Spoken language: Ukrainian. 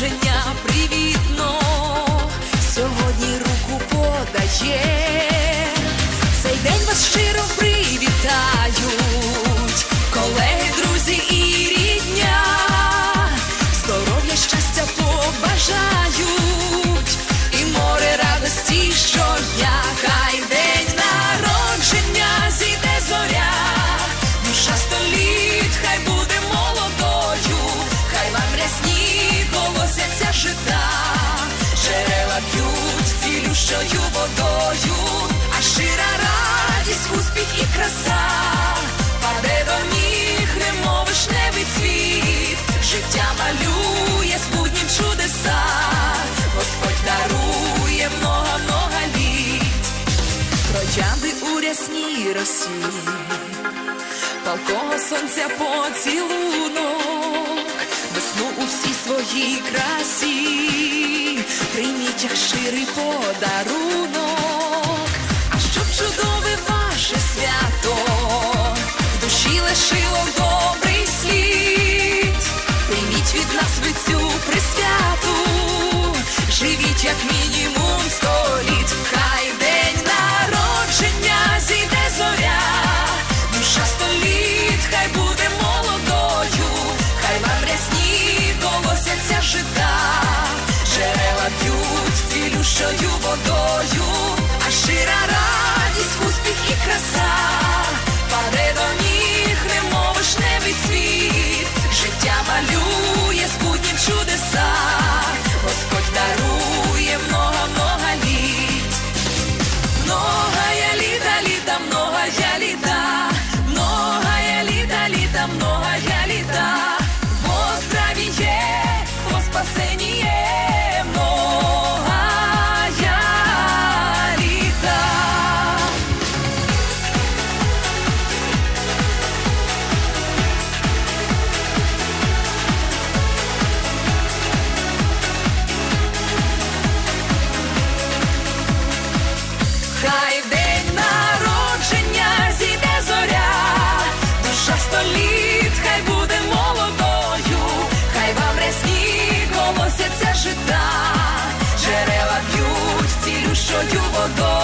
народження привітно, сьогодні руку подає. Цей день вас щиро привітають, цілющою водою, а щира радість, успіх і краса, паде до ніг, немов вишневий цвіт, життя малює з буднім чудеса, Господь дарує много-много літ, троянди у рясній росі, палкого сонця поцілунок, весну у всій своїй красі, прийміть як щирий подарунок, а щоб чудове ваше свято, в душі лишило добрий слід, прийміть від нас ви цю присвяту, живіть як мінімум сто літ, хай день народження зійде зоря, душа століт, хай буде молодою, хай вам рясні колосяться жита, водою, а щира радість, успіх і краса, your hugo